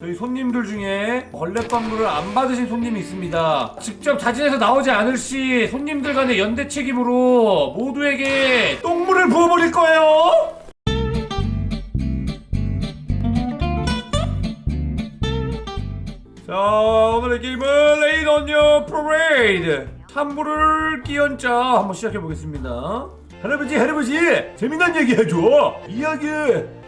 저희 손님들 중에 걸레방물을 안 받으신 손님이 있습니다. 직접 자진해서 나오지 않을 시 손님들 간의 연대 책임으로 모두에게 똥물을 부어버릴 거예요. 자 오늘의 게임은 레이드 온요 프레이드 찬물을 끼얹자 한번 시작해 보겠습니다 할아버지 할아버지 재미난 얘기 해줘. 이야기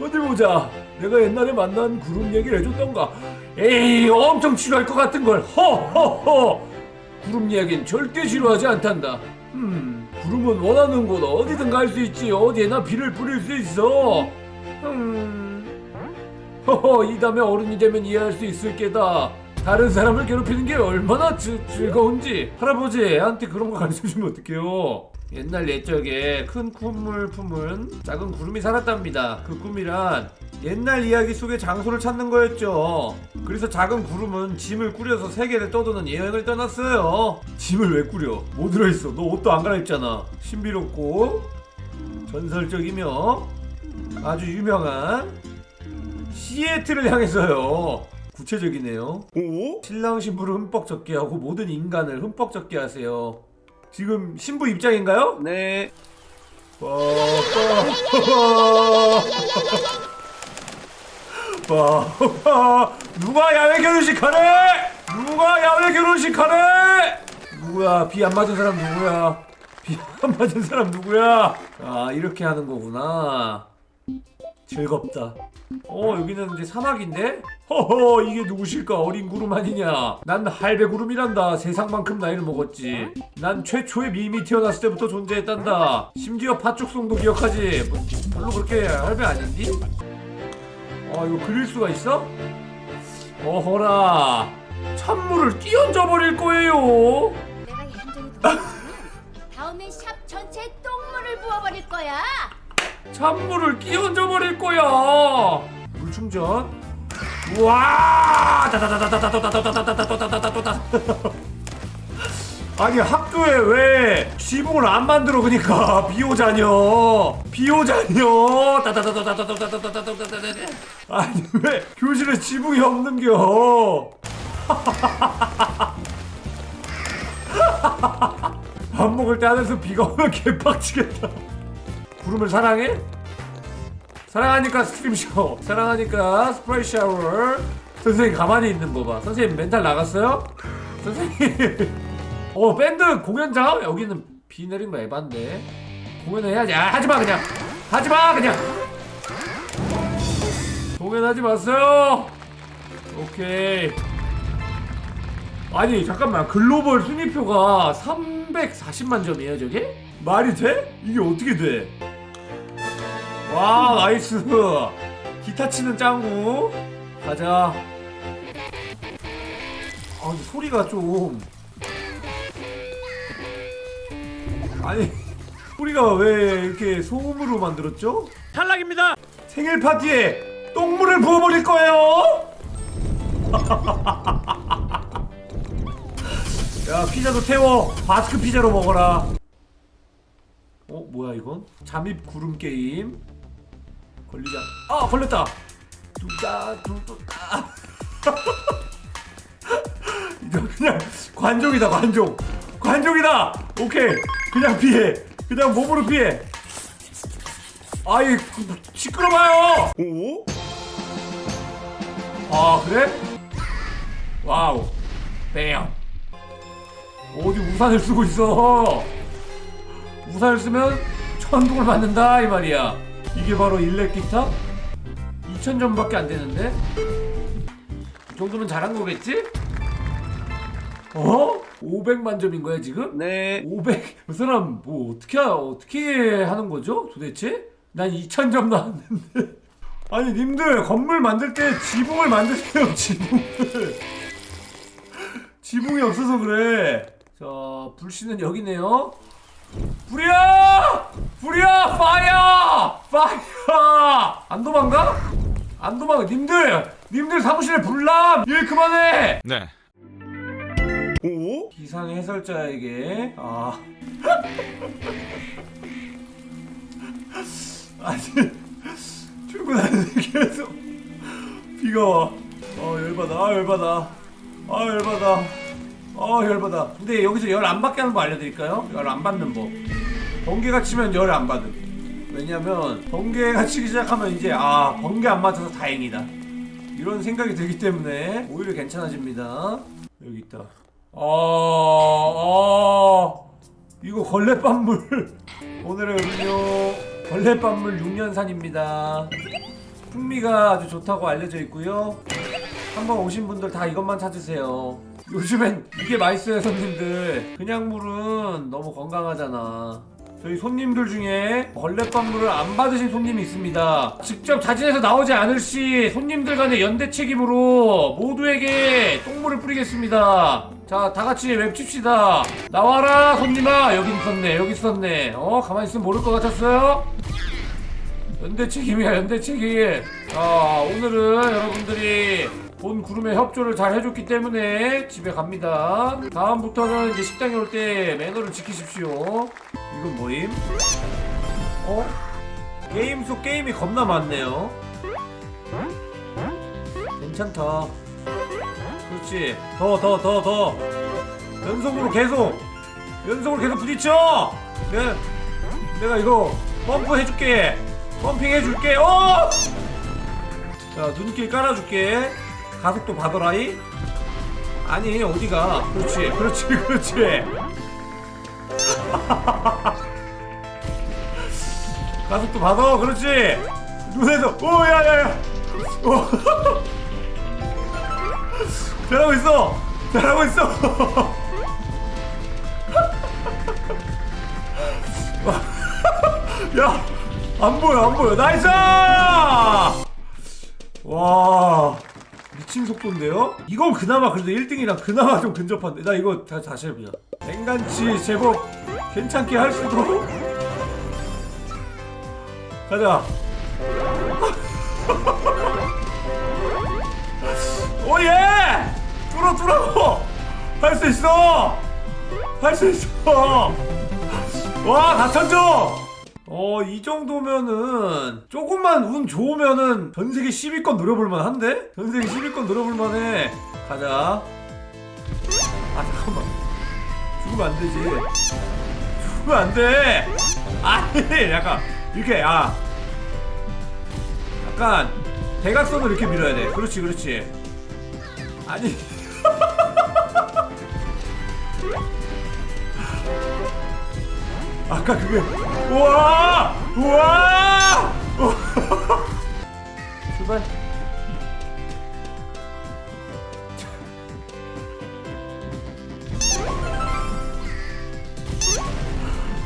어디 보자. 내가 옛날에 만난 구름 얘기를 해줬던가. 에이 엄청 싫어할 것 같은 걸. 허허허. 구름 이야기는 절대 싫어하지 않단다. 음 구름은 원하는 곳 어디든 갈 수 있지. 어디에나 비를 뿌릴 수 있어. 음 허허 이 다음에 어른이 되면 이해할 수 있을 게다. 다른 사람을 괴롭히는 게 얼마나 즐, 즐거운지. 할아버지 애한테 그런 거 가르쳐 주면 어떡해요 옛날 옛적에 큰 꿈을 품은 작은 구름이 살았답니다 그 꿈이란 옛날 이야기 속의 장소를 찾는 거였죠 그래서 작은 구름은 짐을 꾸려서 세계를 떠도는 여행을 떠났어요 짐을 왜 꾸려 뭐 들어있어 너 옷도 안 갈아입잖아 신비롭고 전설적이며 아주 유명한 시애틀을 향해서요. 구체적이네요. 오? 신랑 신부를 흠뻑 적게 하고 모든 인간을 흠뻑 적게 하세요. 지금 신부 입장인가요? 네. 빠빠 누가 야외 결혼식 하래? 누가 야외 결혼식 하래? 누구야? 비 안 맞은 사람 누구야? 비 안 맞은 사람 누구야? 아 이렇게 하는 거구나. 즐겁다. 어 여기는 이제 사막인데? 허허 이게 누구실까 어린 구름 아니냐 난 할배 구름이란다 세상만큼 나이를 먹었지 난 최초의 밈이 태어났을 때부터 존재했단다 심지어 파축송도 기억하지 뭐, 별로 그렇게 할배 아닌디? 아 이거 그릴 수가 있어? 어허라 찬물을 끼얹어 버릴 거예요 내가 얌전히 도와줄게. 다음에 샵 전체에 똥물을 부어버릴 거야. 찬물을 끼얹어 버릴 거야. 물 충전. 우와! 다다다다다다다다다다다다다다다다다. 아니 학교에 왜 지붕을 안 만들어 그니까 비오자녀 비오자녀 다다다다다다다다다다다다다 아니 왜 교실에 지붕이 없는겨 밥 먹을 때 안에서 비가 오면 개빡치겠다 구름을 사랑해? 사랑하니까 스트림 샤워 사랑하니까 스프라이 샤워 선생님 가만히 있는 거 봐 선생님 멘탈 나갔어요? 선생님 어 밴드 공연장? 여기는 비 내린 거 에반데 공연해야지 아 하지마 그냥 하지마 그냥 공연하지 마세요 오케이 아니 잠깐만 글로벌 순위표가 340만 점이에요 저게? 말이 돼? 이게 어떻게 돼? 와 나이스. 기타 치는 짱구. 가자. 아 근데 소리가 좀. 아니 소리가 왜 이렇게 소음으로 만들었죠? 탈락입니다. 생일 파티에 똥물을 부어버릴 거예요. 야 피자도 태워. 바스크 피자로 먹어라. 어 뭐야 이건? 잠입 구름 게임 걸리자 아 걸렸다. 뚜따 뚜뚜따 이거 그냥 관종이다 관종. 관종이다! 오케이. 그냥 피해. 그냥 몸으로 피해. 아이 시끄러워요! 오? 아 그래? 와우. 뱀. 어디 우산을 쓰고 있어? 우산을 쓰면 천둥을 맞는다 이 말이야 이게 바로 일렉 기타? 2000점밖에 안 되는데? 이 정도면 잘한 거겠지? 어? 500만 점인 거야 지금? 네. 500, 그 사람 뭐 어떻게 하- 어떻게 하는 거죠 도대체? 난 2,000점 나왔는데. 아니 님들 건물 만들 때 지붕을 만드세요 지붕을. 지붕이 없어서 그래. 자 불씨는 여기네요. 불이야! 불이야! 파이어! 파이어! 안 도망가? 안 도망가. 님들! 님들 사무실에 불남! 일 그만해! 네. 오? 기상 해설자에게 아 아니 출근하는데 계속 비가 와어 열받아 아 열받아 아 열받아 아 열받아 근데 여기서 열 안 받게 하는 법 알려드릴까요? 열 안 받는 법 번개가 치면 열 안 받음. 왜냐면 번개가 치기 시작하면 이제 아 번개 안 맞아서 다행이다. 이런 생각이 들기 때문에 오히려 괜찮아집니다. 여기 있다. 아, 아 이거 걸레밥물. 오늘의 음료 걸레밥물 6년산입니다. 풍미가 아주 좋다고 알려져 있고요. 한번 오신 분들 다 이것만 찾으세요. 요즘엔 이게 맛있어요 손님들. 그냥 물은 너무 건강하잖아 저희 손님들 중에 걸레밥물을 안 받으신 손님이 있습니다. 직접 자진해서 나오지 않을 시 손님들 간의 연대 책임으로 모두에게 똥물을 뿌리겠습니다. 자 다 같이 외칩시다. 나와라 손님아. 여기 있었네 여기 있었네. 어 가만히 있으면 모를 것 같았어요? 연대 책임이야 연대 책임. 자 오늘은 여러분들이 본 구름의 협조를 잘 해줬기 때문에 집에 갑니다. 다음부터는 이제 식당에 올 때 매너를 지키십시오. 이건 뭐임? 어? 게임 속 게임이 겁나 많네요. 괜찮다. 그렇지. 더 더 더 더. 연속으로 계속. 연속으로 계속 부딪혀. 내가, 내가 이거 펌프 해줄게. 펌핑 해줄게. 어! 자 눈길 깔아줄게 가속도 받아라이? 아니 어디가? 그렇지 그렇지 그렇지. 가속도 받아 그렇지. 눈에서 오 야야야. 오. 잘하고 있어. 잘하고 있어. 야, 안 보여, 안 보여. 나이스! 와, 미친 속도인데요? 이건 그나마 그래도 1등이랑 그나마 좀 근접한데. 나 이거 다, 다시 해보자. 냉간치 제법 괜찮게 할 수도. 가자. 오예! 뚫어, 뚫어! 할 수 있어! 할 수 있어! 와, 다 천점! 어, 이 정도면은, 조금만 운 좋으면은, 전 세계 10위권 노려볼만 한데? 전 세계 10위권 노려볼만 해. 가자. 아, 잠깐만. 죽으면 안 되지. 죽으면 안 돼! 아니, 약간, 이렇게, 아. 약간, 대각선으로 이렇게 밀어야 돼. 그렇지, 그렇지. 아니. 아까 그게 우와! 우와! 출발.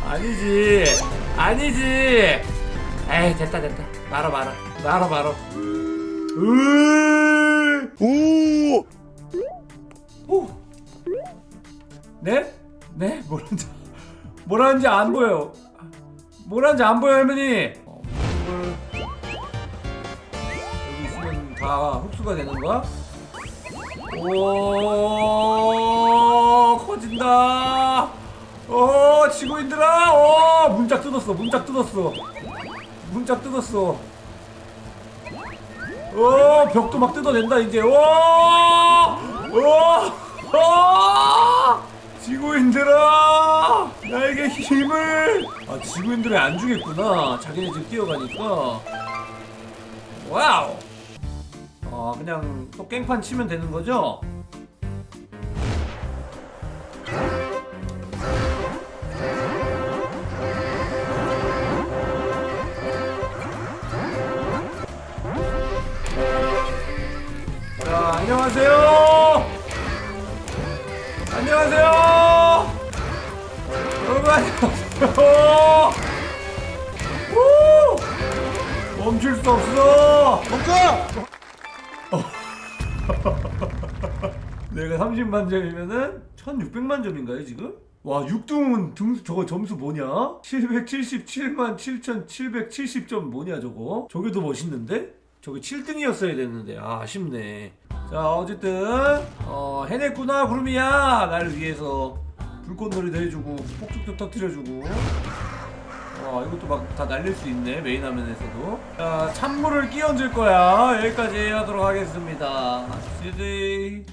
아니지. 아니지. 에이 됐다 됐다. 말아 말아. 말아 말아. 으 뭐라는지 안 보여요. 뭐라는지 안 보여 할머니. 어, 이걸 여기 있으면 다 흡수가 되는 거야? 오 커진다. 오 지구인들아. 오 문짝 뜯었어. 문짝 뜯었어. 문짝 뜯었어. 오 벽도 막 뜯어낸다 이제. 오. 오. 오. 지구인들아! 나에게 힘을! 아 지구인들이 안 주겠구나. 자기네 집 뛰어가니까. 와우! 아 그냥 또 깽판 치면 되는 거죠? 자 안녕하세요 안녕하세요. 여러분 안녕하세요. 우! 멈출 수 없어. 멈춰! 내가 30만 점이면은 1600만 점인가요 지금? 와 6등은 등 저거 점수 뭐냐? 777만 7770점 뭐냐 저거? 저게 더 멋있는데? 저게 7등이었어야 됐는데. 아 아쉽네. 자 어쨌든 어 해냈구나 구름이야. 나를 위해서 불꽃놀이도 해주고 폭죽도 터트려주고. 와 이것도 막 다 날릴 수 있네 메인 화면에서도. 자 찬물을 끼얹을 거야. 여기까지 하도록 하겠습니다. 지지